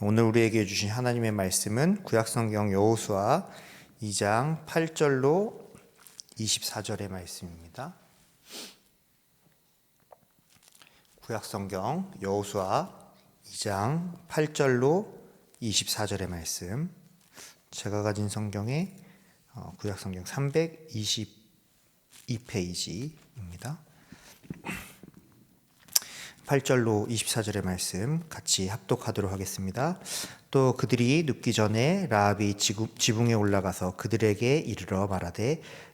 오늘 우리에게 주신 하나님의 말씀은 구약성경 여호수아 2장 8절로 24절의 말씀입니다. 구약성경 여호수아 2장 8절로 24절의 말씀. 제가 가진 성경의 어, 구약성경 322페이지입니다. 8절로 24절의 말씀 같이 합독하도록 하겠습니다. 또 그들이 눕기 전에 라합이 지붕에 올라가서 그들에게 이르러 말하되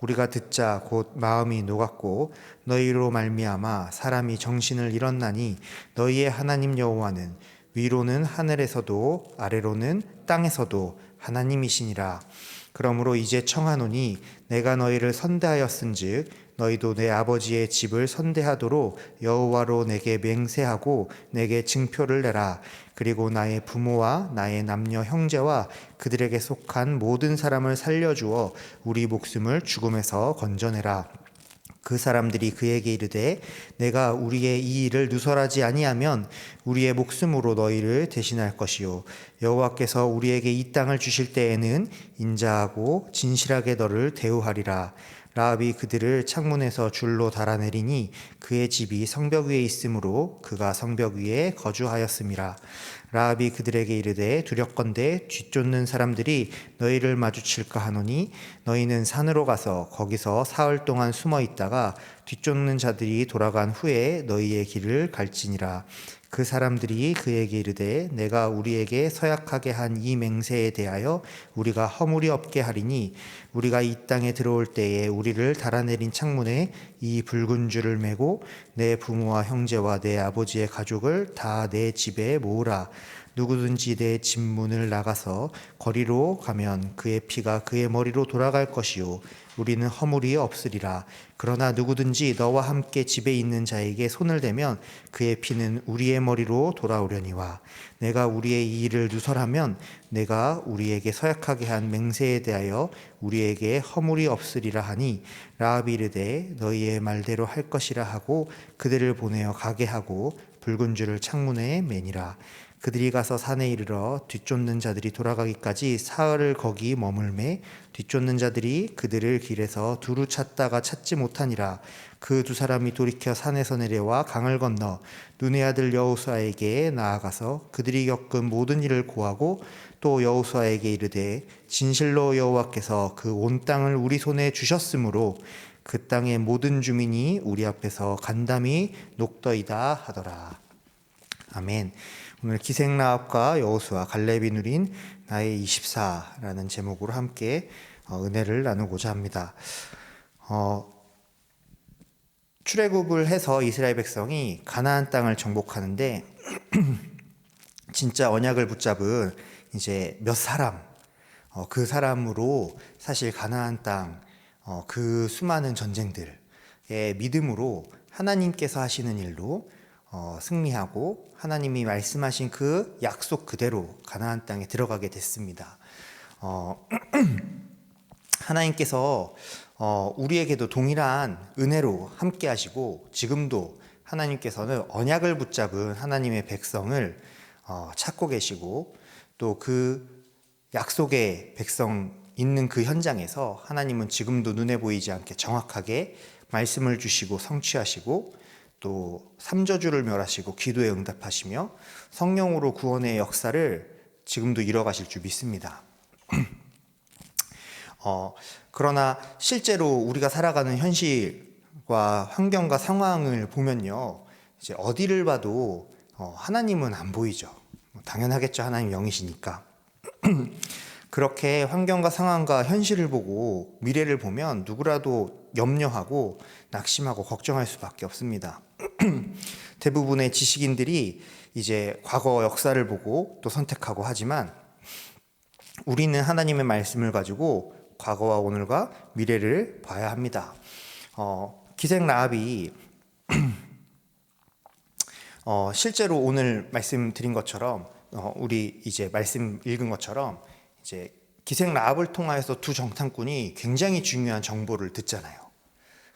우리가 듣자 곧 마음이 녹았고 너희로 말미암아 사람이 정신을 잃었나니 너희의 하나님 여호와는 위로는 하늘에서도 아래로는 땅에서도 하나님이시니라. 그러므로 이제 청하노니 내가 너희를 선대하였은즉 너희도 내 아버지의 집을 선대하도록 여호와로 내게 맹세하고 내게 증표를 내라. 그리고 나의 부모와 나의 남녀 형제와 그들에게 속한 모든 사람을 살려주어 우리 목숨을 죽음에서 건져내라. 그 사람들이 그에게 이르되 내가 우리의 이 일을 누설하지 아니하면 우리의 목숨으로 너희를 대신할 것이요 여호와께서 우리에게 이 땅을 주실 때에는 인자하고 진실하게 너를 대우하리라 라합이 그들을 창문에서 줄로 달아내리니 그의 집이 성벽 위에 있으므로 그가 성벽 위에 거주하였음이라 라합이 그들에게 이르되 두렵건대 뒤쫓는 사람들이 너희를 마주칠까 하노니 너희는 산으로 가서 거기서 사흘 동안 숨어 있다가 뒤쫓는 자들이 돌아간 후에 너희의 길을 갈지니라. 그 사람들이 그에게 이르되 내가 우리에게 서약하게 한 이 맹세에 대하여 우리가 허물이 없게 하리니 우리가 이 땅에 들어올 때에 우리를 달아내린 창문에 이 붉은 줄을 메고 내 부모와 형제와 내 아버지의 가족을 다 내 집에 모으라 누구든지 내 집문을 나가서 거리로 가면 그의 피가 그의 머리로 돌아갈 것이요 우리는 허물이 없으리라. 그러나 누구든지 너와 함께 집에 있는 자에게 손을 대면 그의 피는 우리의 머리로 돌아오려니와 내가 우리의 이 일을 누설하면 내가 우리에게 서약하게 한 맹세에 대하여 우리에게 허물이 없으리라 하니 라합이 이르되 너희의 말대로 할 것이라 하고 그들을 보내어 가게 하고 붉은 줄을 창문에 매니라. 그들이 가서 산에 이르러 뒤쫓는 자들이 돌아가기까지 사흘을 거기 머물매 뒤쫓는 자들이 그들을 길에서 두루 찾다가 찾지 못하니라 그 두 사람이 돌이켜 산에서 내려와 강을 건너 눈의 아들 여호수아에게 나아가서 그들이 겪은 모든 일을 고하고 또 여호수아에게 이르되 진실로 여호와께서 그 온 땅을 우리 손에 주셨으므로 그 땅의 모든 주민이 우리 앞에서 간담이 녹더이다 하더라 아멘. 오늘 기생라합과 여호수아 갈렙이 누린 나의 24라는 제목으로 함께 어, 은혜를 나누고자 합니다. 어, 출애굽을 해서 이스라엘 백성이 가나안 땅을 정복하는데 진짜 언약을 붙잡은 이제 몇 사람 어, 그 사람으로 사실 가나안 땅그 수많은 전쟁들의 믿음으로 하나님께서 하시는 일로 어, 승리하고 하나님이 말씀하신 그 약속 그대로 가나안 땅에 들어가게 됐습니다. 어, 하나님께서 어, 우리에게도 동일한 은혜로 함께 하시고 지금도 하나님께서는 언약을 붙잡은 하나님의 백성을 어, 찾고 계시고 또 그 약속의 백성 있는 그 현장에서 하나님은 지금도 눈에 보이지 않게 정확하게 말씀을 주시고 성취하시고 또 삼저주를 멸하시고 기도에 응답하시며 성령으로 구원의 역사를 지금도 이뤄가실 줄 믿습니다. 어, 그러나 실제로 우리가 살아가는 현실과 환경과 상황을 보면요, 이제 어디를 봐도 어, 하나님은 안 보이죠. 뭐 당연하겠죠. 하나님 영이시니까. 그렇게 환경과 상황과 현실을 보고 미래를 보면 누구라도 염려하고 낙심하고 걱정할 수밖에 없습니다. 대부분의 지식인들이 이제 과거 역사를 보고 또 선택하고 하지만 우리는 하나님의 말씀을 가지고 과거와 오늘과 미래를 봐야 합니다. 어, 기생 라합이 어, 실제로 오늘 말씀드린 것처럼 어, 우리 이제 말씀 읽은 것처럼 이제 기생 라합을 통하여서 두 정탐꾼이 굉장히 중요한 정보를 듣잖아요.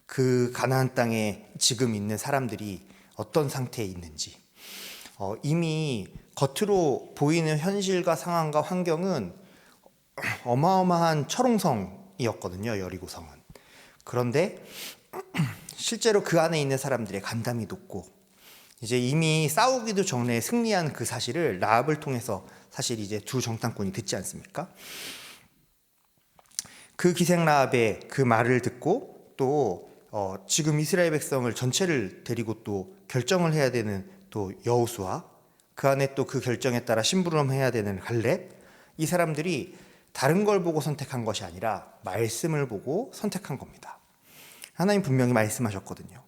그 가나안 땅에 지금 있는 사람들이 어떤 상태에 있는지 어, 이미 겉으로 보이는 현실과 상황과 환경은 어마어마한 철옹성이었거든요 여리고성은 그런데 실제로 그 안에 있는 사람들의 간담이 높고 이제 이미 싸우기도 전에 승리한 그 사실을 라합을 통해서 사실 이제 두 정탐꾼이 듣지 않습니까? 그 기생 라합의 그 말을 듣고 또 어, 지금 이스라엘 백성을 전체를 데리고 또 결정을 해야 되는 또 여호수아 그 안에 또 그 결정에 따라 심부름해야 되는 갈렙 이 사람들이 다른 걸 보고 선택한 것이 아니라 말씀을 보고 선택한 겁니다. 하나님 분명히 말씀하셨거든요.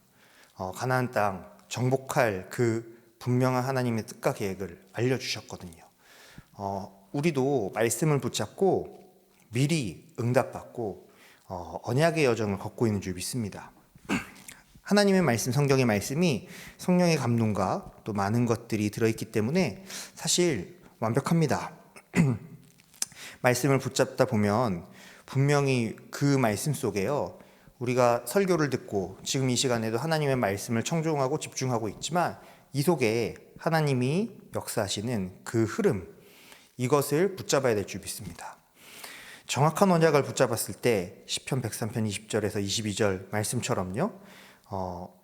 어, 가나안 땅 정복할 그 분명한 하나님의 뜻과 계획을 알려주셨거든요. 어, 우리도 말씀을 붙잡고 미리 응답받고 어, 언약의 여정을 걷고 있는 줄 믿습니다. 하나님의 말씀, 성경의 말씀이 성령의 감동과 또 많은 것들이 들어있기 때문에 사실 완벽합니다. 말씀을 붙잡다 보면 분명히 그 말씀 속에요. 우리가 설교를 듣고 지금 이 시간에도 하나님의 말씀을 청종하고 집중하고 있지만 이 속에 하나님이 역사하시는 그 흐름 이것을 붙잡아야 될 줄 믿습니다. 정확한 언약을 붙잡았을 때 시편 103편 20절에서 22절 말씀처럼요. 어,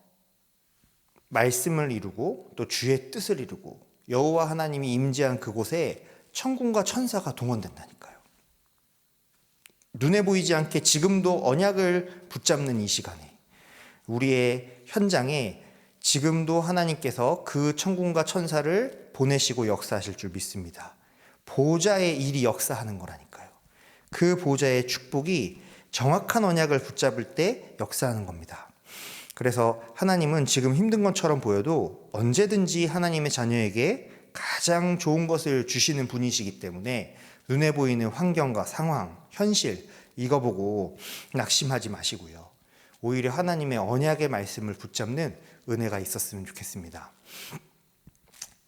말씀을 이루고 또 주의 뜻을 이루고 여호와 하나님이 임재한 그곳에 천군과 천사가 동원된다니까요. 눈에 보이지 않게 지금도 언약을 붙잡는 이 시간에 우리의 현장에 지금도 하나님께서 그 천군과 천사를 보내시고 역사하실 줄 믿습니다. 보좌의 일이 역사하는 거라니까요. 그 보좌의 축복이 정확한 언약을 붙잡을 때 역사하는 겁니다. 그래서 하나님은 지금 힘든 것처럼 보여도 언제든지 하나님의 자녀에게 가장 좋은 것을 주시는 분이시기 때문에 눈에 보이는 환경과 상황, 현실 이거 보고 낙심하지 마시고요. 오히려 하나님의 언약의 말씀을 붙잡는 은혜가 있었으면 좋겠습니다.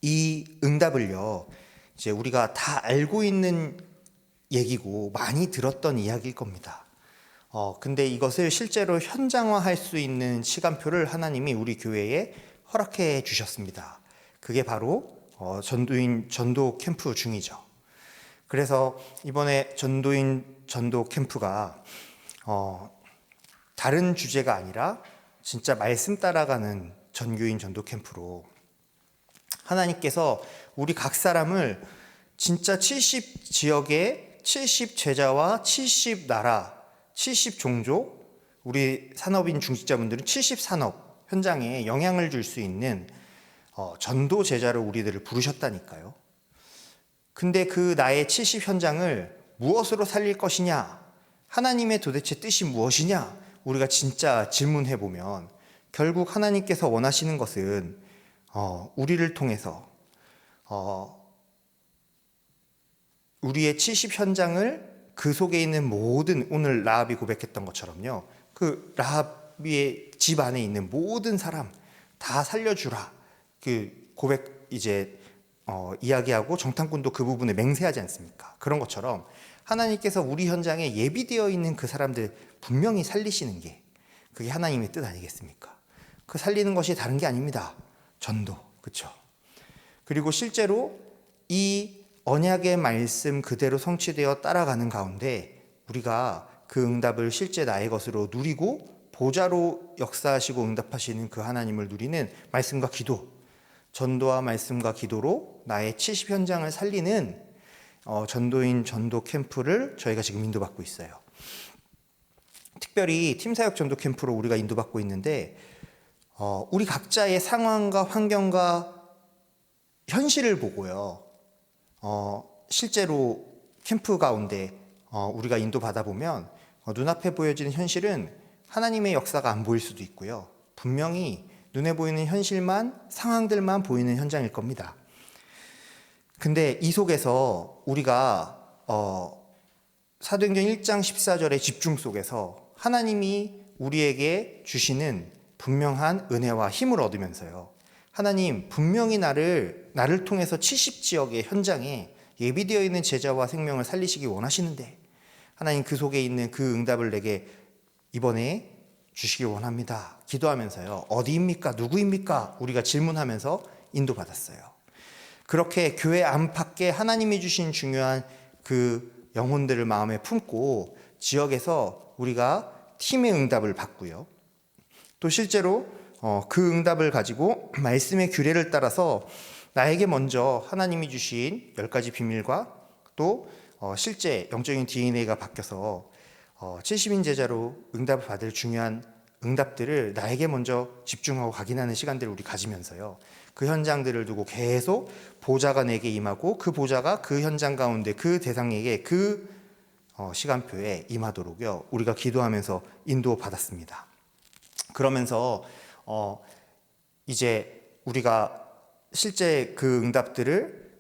이 응답을요. 이제 우리가 다 알고 있는 얘기고 많이 들었던 이야기일 겁니다. 어, 근데 이것을 실제로 현장화할 수 있는 시간표를 하나님이 우리 교회에 허락해 주셨습니다. 그게 바로 어, 전도인 전도 캠프 중이죠. 그래서 이번에 전도인 전도 캠프가 어, 다른 주제가 아니라 진짜 말씀 따라가는 전교인 전도 캠프로 하나님께서 우리 각 사람을 진짜 70 지역에 70 제자와 70 나라, 70 종족, 우리 산업인 중직자분들은 70 산업 현장에 영향을 줄 수 있는 어, 전도 제자를 우리들을 부르셨다니까요. 근데 그 나의 70 현장을 무엇으로 살릴 것이냐? 하나님의 도대체 뜻이 무엇이냐? 우리가 진짜 질문해 보면 결국 하나님께서 원하시는 것은 어, 우리를 통해서 어, 우리의 70 현장을 그 속에 있는 모든 오늘 라합이 고백했던 것처럼요. 그 라합의 집 안에 있는 모든 사람 다 살려주라. 그 고백 이제 어, 이야기하고 정탐꾼도 그 부분에 맹세하지 않습니까? 그런 것처럼 하나님께서 우리 현장에 예비되어 있는 그 사람들 분명히 살리시는 게 그게 하나님의 뜻 아니겠습니까? 그 살리는 것이 다른 게 아닙니다. 전도. 그렇죠? 그리고 실제로 이 언약의 말씀 그대로 성취되어 따라가는 가운데 우리가 그 응답을 실제 나의 것으로 누리고 보좌로 역사하시고 응답하시는 그 하나님을 누리는 말씀과 기도, 전도와 말씀과 기도로 나의 70 현장을 살리는 어, 전도인 전도 캠프를 저희가 지금 인도받고 있어요. 특별히 팀사역 전도 캠프로 우리가 인도받고 있는데 어, 우리 각자의 상황과 환경과 현실을 보고요. 어, 실제로 캠프 가운데 어, 우리가 인도받아 보면 어, 눈앞에 보여지는 현실은 하나님의 역사가 안 보일 수도 있고요. 분명히 눈에 보이는 현실만 상황들만 보이는 현장일 겁니다. 근데 이 속에서 우리가 어, 사도행전 1장 14절의 집중 속에서 하나님이 우리에게 주시는 분명한 은혜와 힘을 얻으면서요. 하나님 분명히 나를 나를 통해서 70지역의 현장에 예비되어 있는 제자와 생명을 살리시기 원하시는데 하나님 그 속에 있는 그 응답을 내게 이번에 주시기 원합니다. 기도하면서요. 어디입니까? 누구입니까? 우리가 질문하면서 인도받았어요. 그렇게 교회 안팎에 하나님이 주신 중요한 그 영혼들을 마음에 품고 지역에서 우리가 팀의 응답을 받고요. 또 실제로 어, 그 응답을 가지고 말씀의 규례를 따라서 나에게 먼저 하나님이 주신 열 가지 비밀과 또 어, 실제 영적인 DNA가 바뀌어서 어, 70인 제자로 응답을 받을 중요한 응답들을 나에게 먼저 집중하고 각인하는 시간들을 우리 가지면서요. 그 현장들을 두고 계속 보좌가 내게 임하고 그 보좌가 그 현장 가운데 그 대상에게 그 어, 시간표에 임하도록요. 우리가 기도하면서 인도 받았습니다. 그러면서 어, 이제 우리가 실제 그 응답들을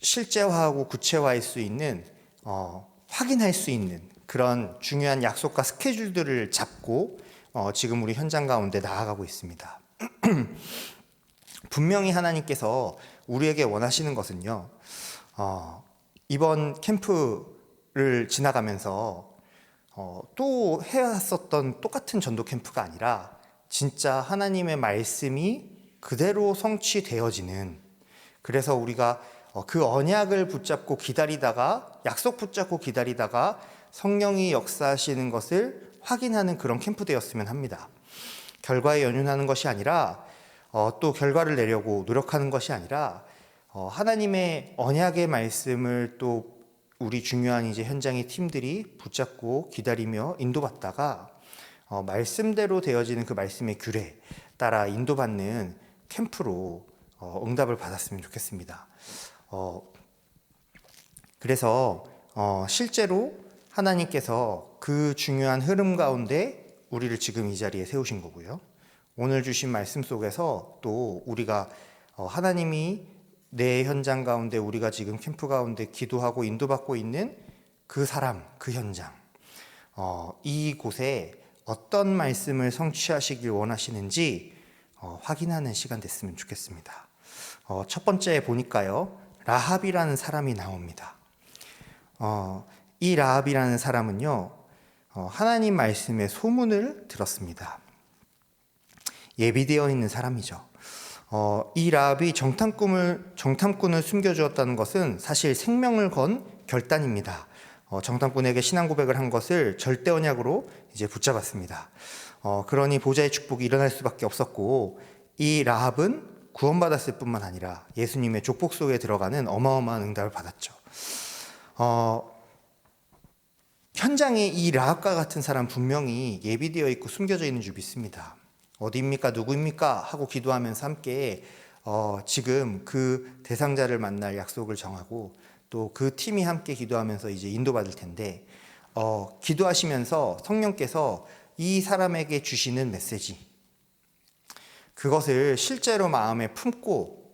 실제화하고 구체화할 수 있는 어, 확인할 수 있는 그런 중요한 약속과 스케줄들을 잡고 어, 지금 우리 현장 가운데 나아가고 있습니다. 분명히 하나님께서 우리에게 원하시는 것은요, 어, 이번 캠프를 지나가면서 어, 또 해왔었던 똑같은 전도 캠프가 아니라 진짜 하나님의 말씀이 그대로 성취되어지는 그래서 우리가 어, 그 언약을 붙잡고 기다리다가 약속 붙잡고 기다리다가 성령이 역사하시는 것을 확인하는 그런 캠프 되었으면 합니다. 결과에 연연하는 것이 아니라 어, 또 결과를 내려고 노력하는 것이 아니라 어, 하나님의 언약의 말씀을 또 우리 중요한 이제 현장의 팀들이 붙잡고 기다리며 인도받다가 어, 말씀대로 되어지는 그 말씀의 규례 따라 인도받는 캠프로 어, 응답을 받았으면 좋겠습니다. 어, 그래서 어, 실제로 하나님께서 그 중요한 흐름 가운데 우리를 지금 이 자리에 세우신 거고요. 오늘 주신 말씀 속에서 또 우리가 어, 하나님이 내 현장 가운데 우리가 지금 캠프 가운데 기도하고 인도받고 있는 그 사람, 그 현장, 어, 이곳에 어떤 말씀을 성취하시길 원하시는지 어, 확인하는 시간 됐으면 좋겠습니다. 어, 첫 번째 보니까요, 라합이라는 사람이 나옵니다. 어, 이 라합이라는 사람은요, 어, 하나님 말씀의 소문을 들었습니다. 예비되어 있는 사람이죠. 어, 이 라합이 정탐꾼을, 정탐꾼을 숨겨주었다는 것은 사실 생명을 건 결단입니다. 어, 정탐꾼에게 신앙 고백을 한 것을 절대 언약으로 이제 붙잡았습니다. 어, 그러니 보좌의 축복이 일어날 수밖에 없었고 이 라합은 구원받았을 뿐만 아니라 예수님의 족복 속에 들어가는 어마어마한 응답을 받았죠. 어, 현장에 이 라합과 같은 사람 분명히 예비되어 있고 숨겨져 있는 줄 믿습니다. 어디입니까? 누구입니까? 하고 기도하면서 함께 어, 지금 그 대상자를 만날 약속을 정하고 또 그 팀이 함께 기도하면서 이제 인도받을 텐데 어, 기도하시면서 성령께서 이 사람에게 주시는 메시지 그것을 실제로 마음에 품고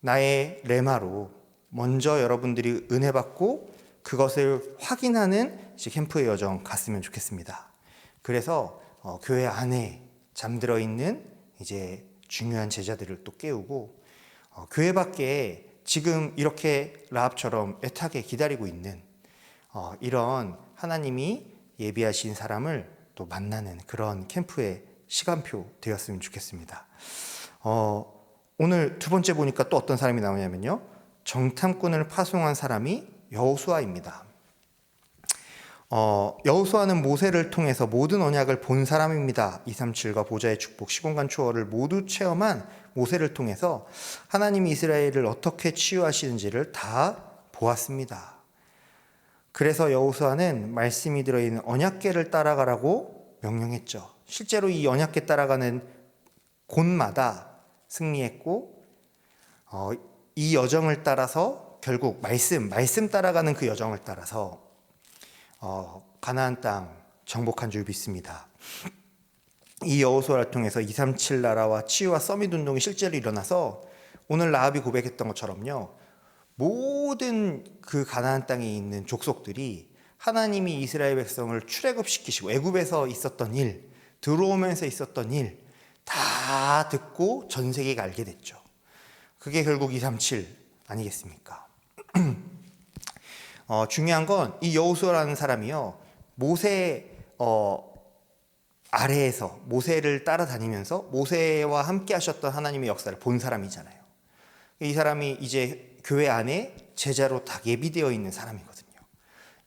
나의 레마로 먼저 여러분들이 은혜 받고 그것을 확인하는 캠프의 여정 갔으면 좋겠습니다. 그래서 어, 교회 안에 잠들어 있는 이제 중요한 제자들을 또 깨우고 어, 교회 밖에 지금 이렇게 라합처럼 애타게 기다리고 있는 어, 이런 하나님이 예비하신 사람을 또 만나는 그런 캠프의 시간표 되었으면 좋겠습니다. 어, 오늘 두 번째 보니까 또 어떤 사람이 나오냐면요. 정탐꾼을 파송한 사람이 여호수아입니다. 어, 여호수아는 모세를 통해서 모든 언약을 본 사람입니다. 237과 보좌의 축복, 시공간 초월을 모두 체험한 모세를 통해서 하나님이 이스라엘을 어떻게 치유하시는지를 다 보았습니다. 그래서 여호수아는 말씀이 들어있는 언약계를 따라가라고 명령했죠. 실제로 이 언약계 따라가는 곳마다 승리했고 어, 이 여정을 따라서 결국 말씀, 말씀 따라가는 그 여정을 따라서 어, 가나안 땅 정복한 줄 믿습니다. 이 여호수아를 통해서 237 나라와 치유와 서밋 운동이 실제로 일어나서 오늘 라합이 고백했던 것처럼요. 모든 그 가나안 땅에 있는 족속들이 하나님이 이스라엘 백성을 출애굽시키시고 애굽에서 있었던 일, 들어오면서 있었던 일 다 듣고 전 세계가 알게 됐죠. 그게 결국 237 아니겠습니까? 어, 중요한 건 이 여호수아라는 사람이요 모세 어, 아래에서 모세를 따라다니면서 모세와 함께 하셨던 하나님의 역사를 본 사람이잖아요. 이 사람이 이제 교회 안에 제자로 다 예비되어 있는 사람이거든요.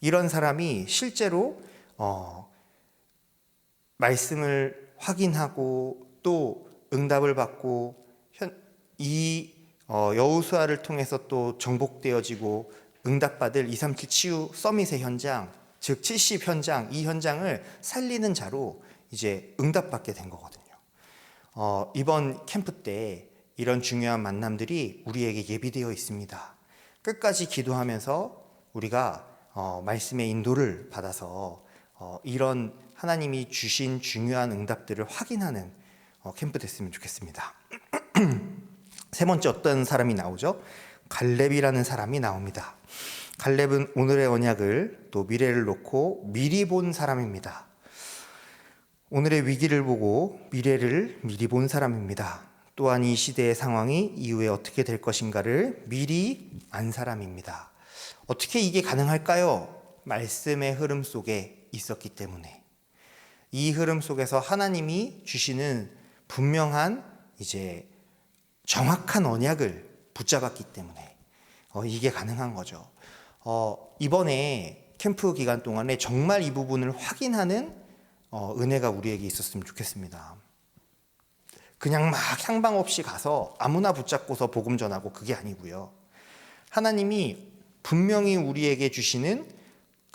이런 사람이 실제로 어, 말씀을 확인하고 또 응답을 받고 현, 이 어, 여우수아를 통해서 또 정복되어지고 응답받을 237 치유 서밋의 현장, 즉 70 현장, 이 현장을 살리는 자로 이제 응답받게 된 거거든요. 어, 이번 캠프 때 이런 중요한 만남들이 우리에게 예비되어 있습니다. 끝까지 기도하면서 우리가 어, 말씀의 인도를 받아서 어, 이런 하나님이 주신 중요한 응답들을 확인하는 어, 캠프 됐으면 좋겠습니다. 세 번째 어떤 사람이 나오죠? 갈렙이라는 사람이 나옵니다. 갈렙은 오늘의 언약을 또 미래를 놓고 미리 본 사람입니다. 오늘의 위기를 보고 미래를 미리 본 사람입니다. 또한 이 시대의 상황이 이후에 어떻게 될 것인가를 미리 안 사람입니다. 어떻게 이게 가능할까요? 말씀의 흐름 속에 있었기 때문에 이 흐름 속에서 하나님이 주시는 분명한 이제 정확한 언약을 붙잡았기 때문에 어, 이게 가능한 거죠. 어, 이번에 캠프 기간 동안에 정말 이 부분을 확인하는 어, 은혜가 우리에게 있었으면 좋겠습니다. 그냥 막 향방 없이 가서 아무나 붙잡고서 복음 전하고 그게 아니고요. 하나님이 분명히 우리에게 주시는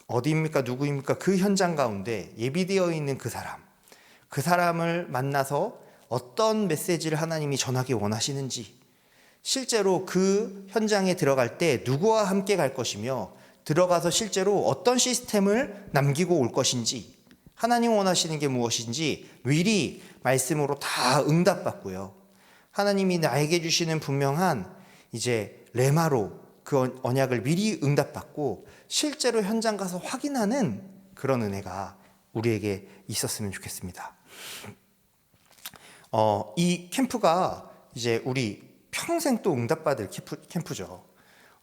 어디입니까 누구입니까 그 현장 가운데 예비되어 있는 그 사람 그 사람을 만나서 어떤 메시지를 하나님이 전하기 원하시는지 실제로 그 현장에 들어갈 때 누구와 함께 갈 것이며 들어가서 실제로 어떤 시스템을 남기고 올 것인지 하나님 원하시는 게 무엇인지 미리 말씀으로 다 응답받고요. 하나님이 나에게 주시는 분명한 이제 레마로 그 언약을 미리 응답받고 실제로 현장 가서 확인하는 그런 은혜가 우리에게 있었으면 좋겠습니다. 어, 이 캠프가 이제 우리 평생 또 응답받을 캠프, 캠프 죠.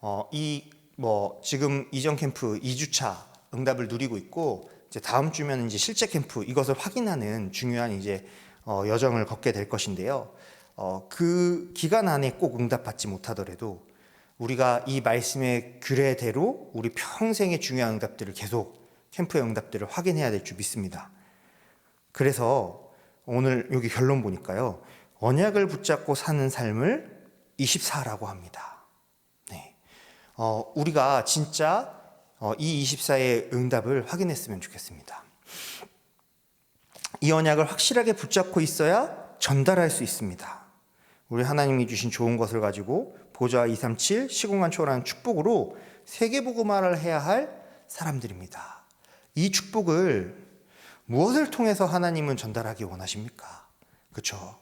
어, 이 뭐 지금 이전 캠프 2주차 응답을 누리고 있고 이제 다음 주면 이제 실제 캠프 이것을 확인하는 중요한 이제 어, 여정을 걷게 될 것인데요. 어, 그 기간 안에 꼭 응답받지 못하더라도 우리가 이 말씀의 규례대로 우리 평생의 중요한 응답들을 계속 캠프의 응답들을 확인해야 될 줄 믿습니다. 그래서 오늘 여기 결론 보니까요. 언약을 붙잡고 사는 삶을 24라고 합니다. 네. 어, 우리가 진짜 어, 이 24의 응답을 확인했으면 좋겠습니다. 이 언약을 확실하게 붙잡고 있어야 전달할 수 있습니다. 우리 하나님이 주신 좋은 것을 가지고 보좌 237 시공간 초월하는 축복으로 세계복음화를 해야 할 사람들입니다. 이 축복을 무엇을 통해서 하나님은 전달하기 원하십니까? 그렇죠?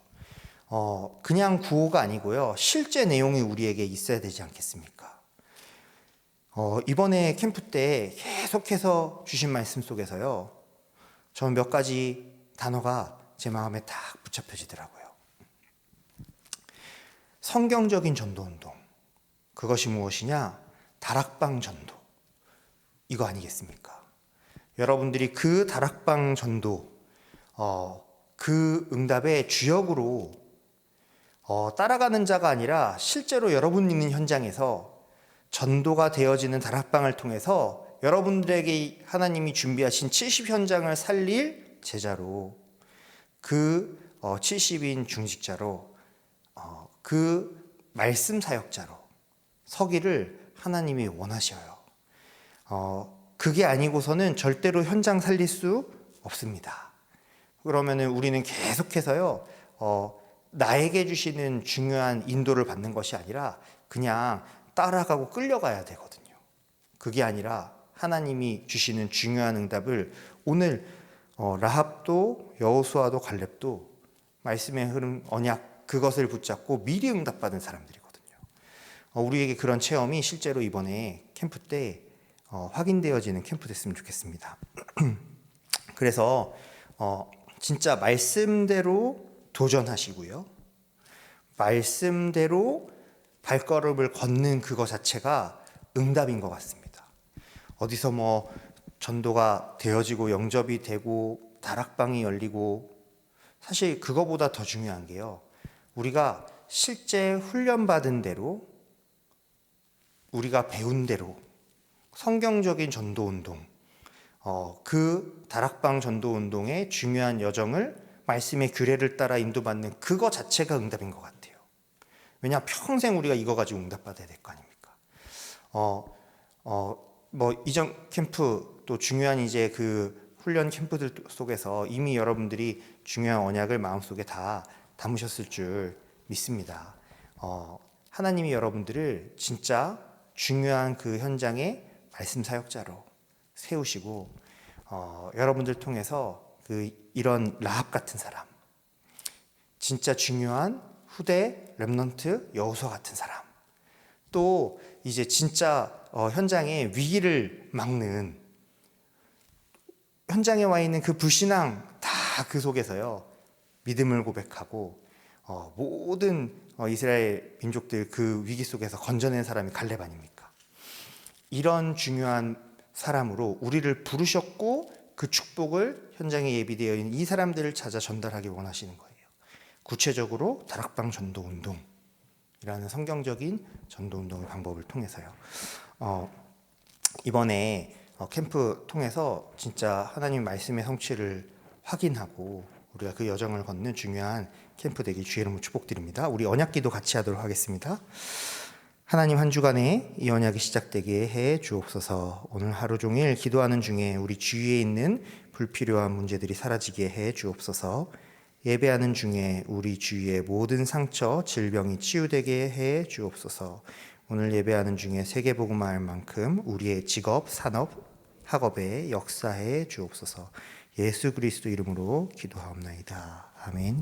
어, 그냥 구호가 아니고요. 실제 내용이 우리에게 있어야 되지 않겠습니까? 어, 이번에 캠프 때 계속해서 주신 말씀 속에서요. 저는 몇 가지 단어가 제 마음에 딱 붙잡혀지더라고요. 성경적인 전도 운동. 그것이 무엇이냐? 다락방 전도. 이거 아니겠습니까? 여러분들이 그 다락방 전도, 어, 그 응답의 주역으로 어, 따라가는 자가 아니라 실제로 여러분 있는 현장에서 전도가 되어지는 다락방을 통해서 여러분들에게 하나님이 준비하신 70 현장을 살릴 제자로 그 어, 70인 중직자로 어, 그 말씀 사역자로 서기를 하나님이 원하셔요. 어, 그게 아니고서는 절대로 현장 살릴 수 없습니다. 그러면은 우리는 계속해서요, 어, 나에게 주시는 중요한 인도를 받는 것이 아니라 그냥 따라가고 끌려가야 되거든요. 그게 아니라 하나님이 주시는 중요한 응답을 오늘 어, 라합도 여호수아도 갈렙도 말씀의 흐름 언약 그것을 붙잡고 미리 응답받은 사람들이거든요. 어, 우리에게 그런 체험이 실제로 이번에 캠프 때 어, 확인되어지는 캠프 됐으면 좋겠습니다. 그래서 어, 진짜 말씀대로 도전하시고요. 말씀대로 발걸음을 걷는 그거 자체가 응답인 것 같습니다. 어디서 뭐 전도가 되어지고 영접이 되고 다락방이 열리고 사실 그거보다 더 중요한 게요. 우리가 실제 훈련받은 대로 우리가 배운 대로 성경적인 전도 운동, 어, 그 다락방 전도 운동의 중요한 여정을 말씀의 규례를 따라 인도받는 그거 자체가 응답인 것 같아요. 왜냐 평생 우리가 이거 가지고 응답받아야 될 거 아닙니까? 어, 어, 뭐 이전 캠프 또 중요한 이제 그 훈련 캠프들 속에서 이미 여러분들이 중요한 언약을 마음속에 다 담으셨을 줄 믿습니다. 어, 하나님이 여러분들을 진짜 중요한 그 현장에 말씀 사역자로 세우시고 어, 여러분들 통해서 그 이런 라합 같은 사람, 진짜 중요한 후대 렘넌트 여호수 같은 사람, 또 이제 진짜 어, 현장에 위기를 막는 현장에 와 있는 그 불신앙 다 그 속에서요 믿음을 고백하고 어, 모든 어, 이스라엘 민족들 그 위기 속에서 건져낸 사람이 갈렙 아닙니까? 이런 중요한 사람으로 우리를 부르셨고 그 축복을 현장에 예비되어 있는 이 사람들을 찾아 전달하기 원하시는 거예요. 구체적으로 다락방 전도 운동이라는 성경적인 전도 운동의 방법을 통해서요. 어, 이번에 어, 캠프 통해서 진짜 하나님 말씀의 성취를 확인하고 우리가 그 여정을 걷는 중요한 캠프 되기 주의 이름으로 축복드립니다. 우리 언약기도 같이 하도록 하겠습니다. 하나님 한 주간에 이 언약이 시작되게 해 주옵소서. 오늘 하루 종일 기도하는 중에 우리 주위에 있는 불필요한 문제들이 사라지게 해 주옵소서. 예배하는 중에 우리 주위의 모든 상처, 질병이 치유되게 해 주옵소서. 오늘 예배하는 중에 세계복음화할 만큼 우리의 직업, 산업, 학업에 역사해 주옵소서. 예수 그리스도 이름으로 기도하옵나이다. 아멘.